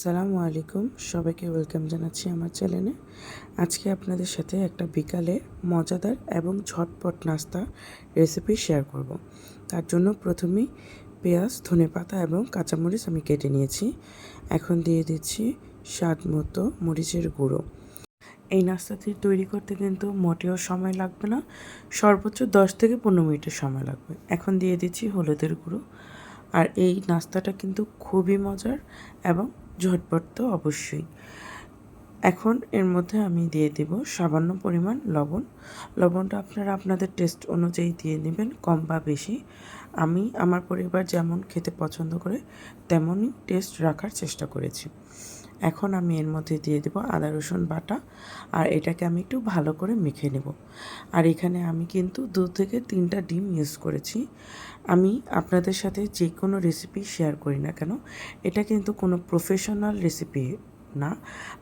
আসসালামু আলাইকুম। সবাইকে ওয়েলকাম জানাচ্ছি আমার চ্যানেলে। আজকে আপনাদের সাথে একটা বিকালে মজাদার এবং ঝটপট নাস্তা রেসিপি শেয়ার করব। তার জন্য প্রথমেই পেঁয়াজ ধনেপাতা এবং কাঁচামরিচ আমি কেটে নিয়েছি। এখন দিয়ে দিচ্ছি স্বাদ মতো মরিচের গুঁড়ো। এই নাস্তাটি তৈরি করতে কিন্তু মোটেও সময় লাগবে না। সর্বোচ্চ দশ থেকে পনেরো মিনিটের সময় লাগবে। এখন দিয়ে দিচ্ছি হলুদের গুঁড়ো। আর এই নাস্তাটা কিন্তু খুবই মজার এবং ঝটপট তো অবশ্যই। এখন এর মধ্যে আমি দিয়ে দেব সামান্য পরিমাণ লবণ। লবণটা আপনারা আপনাদের টেস্ট অনুযায়ী দিয়ে নেবেন, কম বা বেশি। আমি আমার পরিবার যেমন খেতে পছন্দ করে, তেমনই টেস্ট রাখার চেষ্টা করেছি। এখন আমি এর মধ্যে দিয়ে দেব আদা, রসুন বাটা আর এটাকে আমি একটু ভালো করে মেখে নেব। আর এখানে আমি কিন্তু দু থেকে তিনটা ডিম ইউজ করেছি। আমি আপনাদের সাথে যে কোনো রেসিপি শেয়ার করি না কেন, এটা কিন্তু কোনো প্রফেশনাল রেসিপি না।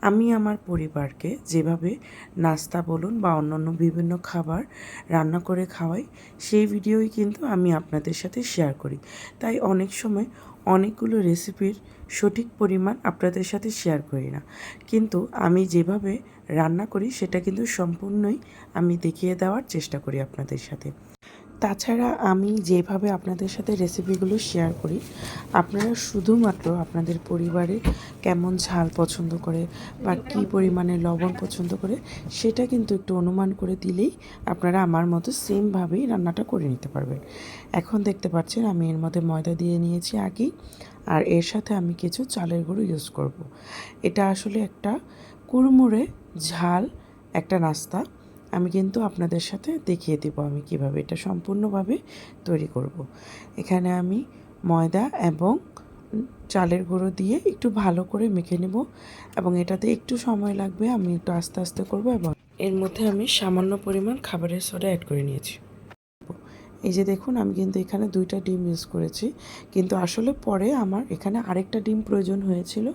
আমি আমার পরিবারকে যেভাবে নাস্তা বলুন বা অন্যান্য বিভিন্ন খাবার রান্না করে খাওয়াই, সেই ভিডিওই কিন্তু আমি আপনাদের সাথে শেয়ার করি। তাই অনেক সময় অনেকগুলো রেসিপির সঠিক পরিমাণ আপনাদের সাথে শেয়ার করি না। কিন্তু আমি যেভাবে রান্না করি, সেটা কিন্তু সম্পূর্ণই আমি দেখিয়ে দেওয়ার চেষ্টা করি আপনাদের সাথে। তাছাড়া আমি যেভাবে আপনাদের সাথে রেসিপিগুলো শেয়ার করি, আপনারা শুধুমাত্র আপনাদের পরিবারে কেমন ঝাল পছন্দ করে বা কী পরিমাণে লবণ পছন্দ করে, সেটা কিন্তু একটু অনুমান করে দিলেই আপনারা আমার মতো সেমভাবেই রান্নাটা করে নিতে পারবেন এখন দেখতে পাচ্ছেন আমি এর মধ্যে ময়দা দিয়ে নিয়েছি আগেই আর এর সাথে আমি কিছু চালের গুঁড়ো ইউজ করব। এটা আসলে একটা কুড়মুড়ে ঝাল একটা নাস্তা আমি কিন্তু আপনাদের সাথে দেখিয়ে দেব আমি কীভাবে এটা সম্পূর্ণভাবে তৈরি করব। এখানে আমি ময়দা এবং চালের গুঁড়ো দিয়ে একটু ভালো করে মেখে নেব এবং এটাতে একটু সময় লাগবে, আমি একটু আস্তে আস্তে করব এবং এর মধ্যে আমি সামান্য পরিমাণ খাবারের সোডা অ্যাড করে নিয়েছি এই যে দেখুন, আমি কিন্তু এখানে দুইটা ডিম ইউজ করেছি, কিন্তু আসলে পরে আমার এখানে আরেকটা ডিম প্রয়োজন হয়েছিল,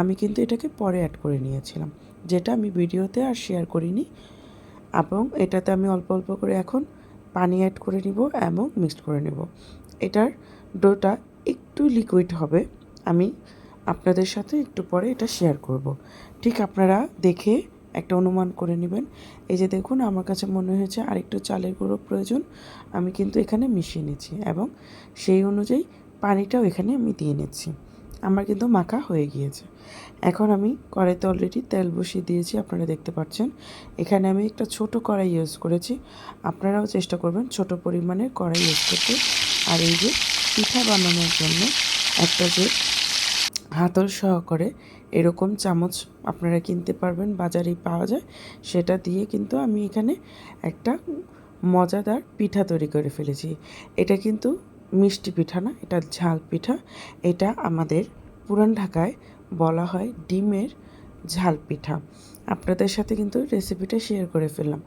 আমি কিন্তু এটাকে পরে অ্যাড করে নিয়েছিলাম, যেটা আমি ভিডিওতে আর শেয়ার করিনি এবং এটাতে আমি অল্প অল্প করে এখন পানি অ্যাড করে নিব এবং মিক্সড করে নেব। এটার ডোটা একটু লিকুইড হবে। আমি আপনাদের সাথে একটু পরে এটা শেয়ার করব। ঠিক আপনারা দেখে একটা অনুমান করে নেবেন। এই যে দেখুন, আমার কাছে মনে হয়েছে আরেকটু চালের গুঁড়ো প্রয়োজন। আমি কিন্তু এখানে মিশিয়ে নিচ্ছি এবং সেই অনুযায়ী পানিটাও এখানে আমি দিয়ে নিচ্ছি। আমার কিন্তু মাখা হয়ে গিয়েছে। এখন আমি কড়াইতে অলরেডি তেল বসিয়ে দিয়েছি, আপনারা দেখতে পাচ্ছেন। এখানে আমি একটা ছোট কড়াই ইউজ করেছি। আপনারাও চেষ্টা করবেন ছোট পরিমাণে কড়াই ইউজ করতে। আর এই যে পিঠা বানানোর জন্য একটা যে হাতল সহকারে এরকম চামচ আপনারা কিনতে পারবেন, বাজারেই পাওয়া যায়। সেটা দিয়ে কিন্তু আমি এখানে একটা মজাদার পিঠা তৈরি করে ফেলেছি। এটা কিন্তু মিষ্টি পিঠা না, এটা ঝাল পিঠা। এটা আমাদের পুরান ঢাকায় বলা হয় ডিমের ঝাল পিঠা। আপনাদের সাথে কিন্তু রেসিপিটা শেয়ার করে ফেললাম।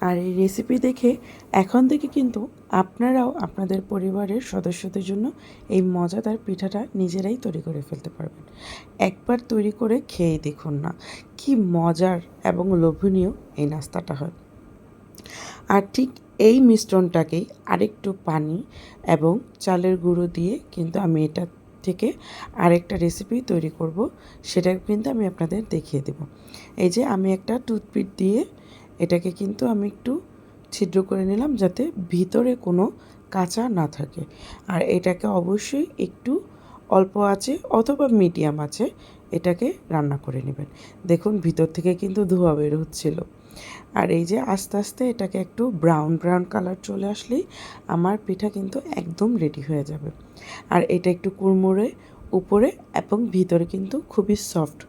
আর এই রেসিপি দেখে এখন থেকে কিন্তু আপনারাও আপনাদের পরিবারের সদস্যদের জন্য এই মজাদার পিঠাটা নিজেরাই তৈরি করে ফেলতে পারবেন। একবার তৈরি করে খেয়ে দেখুন না, কি মজার এবং লোভনীয় এই নাস্তাটা হয়। আর ঠিক এই মিশ্রণটাকেই আরেকটু পানি এবং চালের গুঁড়ো দিয়ে কিন্তু আমি এটা থেকে আরেকটা রেসিপি তৈরি করব, সেটা কিন্তু আমি আপনাদের দেখিয়ে দেব। এই যে আমি একটা টুথপিক দিয়ে এটাকে কিন্তু আমি একটু ছিদ্র করে নিলাম যাতে ভিতরে কোনো কাঁচা না থাকে। আর এটাকে অবশ্যই একটু অল্প আছে অথবা মিডিয়াম আছে এটাকে রান্না করে নেবেন। দেখুন, ভিতর থেকে কিন্তু ধোয়া বের হচ্ছিল। আর এই যে আস্তে আস্তে এটাকে একটু ব্রাউন ব্রাউন কালার চলে আসলেই আমার পিঠা কিন্তু একদম রেডি হয়ে যাবে। আর এটা একটু কুড়মুড়ে উপরে এবং ভিতরে কিন্তু খুবই সফট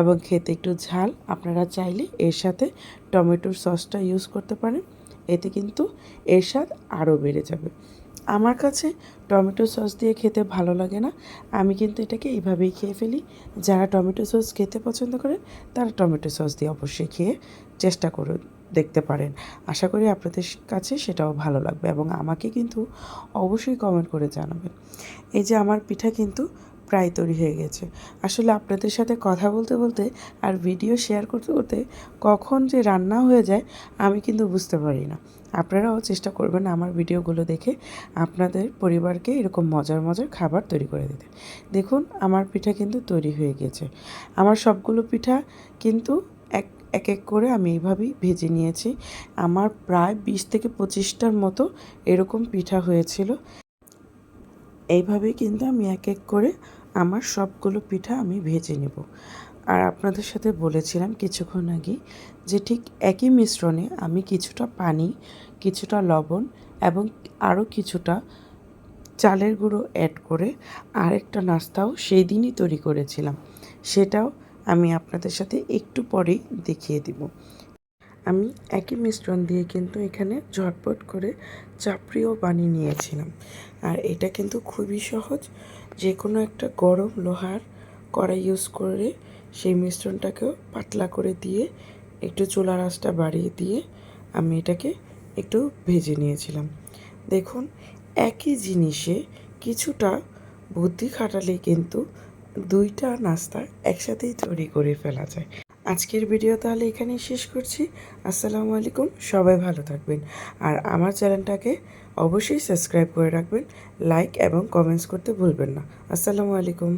এবং খেতে একটু ঝাল। আপনারা চাইলে এর সাথে টমেটোর সসটা ইউজ করতে পারেন। এতে কিন্তু এর স্বাদ আরও বেড়ে যাবে। আমার কাছে টমেটো সস দিয়ে খেতে ভালো লাগে না। আমি কিন্তু এটাকে এইভাবেই খেয়ে ফেলি। যারা টমেটো সস খেতে পছন্দ করে, তারা টমেটো সস দিয়ে অবশ্যই খেয়ে চেষ্টা করে দেখতে পারেন। আশা করি আপনাদের কাছে সেটাও ভালো লাগবে এবং আমাকে কিন্তু অবশ্যই কমেন্ট করে জানাবেন। এই যে আমার পিঠা কিন্তু প্রায় তৈরি হয়ে গেছে। আসলে আপনাদের সাথে কথা বলতে বলতে আর ভিডিও শেয়ার করতে করতে কখন যে রান্না হয়ে যায়, আমি কিন্তু বুঝতে পারি না। আপনারাও চেষ্টা করবেন আমার ভিডিওগুলো দেখে আপনাদের পরিবারকে এরকম মজার মজার খাবার তৈরি করে দিতে। দেখুন, আমার পিঠা কিন্তু তৈরি হয়ে গেছে। আমার সবগুলো পিঠা কিন্তু এক এক এক করে আমি এইভাবেই ভেজে নিয়েছি। আমার প্রায় বিশ থেকে পঁচিশটার মতো এরকম পিঠা হয়েছিল। এইভাবেই কিন্তু আমি এক এক করে আমার সবগুলো পিঠা আমি ভেজে নেব। আর আপনাদের সাথে বলেছিলাম কিছুক্ষণ আগে যে ঠিক একই মিশ্রণে আমি কিছুটা পানি, কিছুটা লবণ এবং আরও কিছুটা চালের গুঁড়ো অ্যাড করে আরেকটা নাস্তাও সেই দিনই তৈরি করেছিলাম। সেটাও আমি আপনাদের সাথে একটু পরেই দেখিয়ে দিব। আমি একই মিশ্রণ দিয়ে কিন্তু এখানে ঝটপট করে চাপড়িও বানিয়ে নিয়েছিলাম। আর এটা কিন্তু খুবই সহজ। যে কোনো একটা গরম লোহার কড়াই ইউজ করে সেই মিশ্রণটাকেও পাতলা করে দিয়ে একটু চুলার আঁচটা বাড়িয়ে দিয়ে আমি এটাকে একটু ভেজে নিয়েছিলাম। দেখুন, একই জিনিসে কিছুটা বুদ্ধি খাটালেই কিন্তু দুইটা নাস্তা একসাথেই তৈরি করে ফেলা যায়। আজকের ভিডিও তাহলে এখানেই শেষ করছি। আসসালামু আলাইকুম, সবাই ভালো থাকবেন। আর আমার চ্যানেলটাকে অবশ্যই সাবস্ক্রাইব করে রাখবেন, লাইক এবং কমেন্টস করতে ভুলবেন না। আসসালামু আলাইকুম।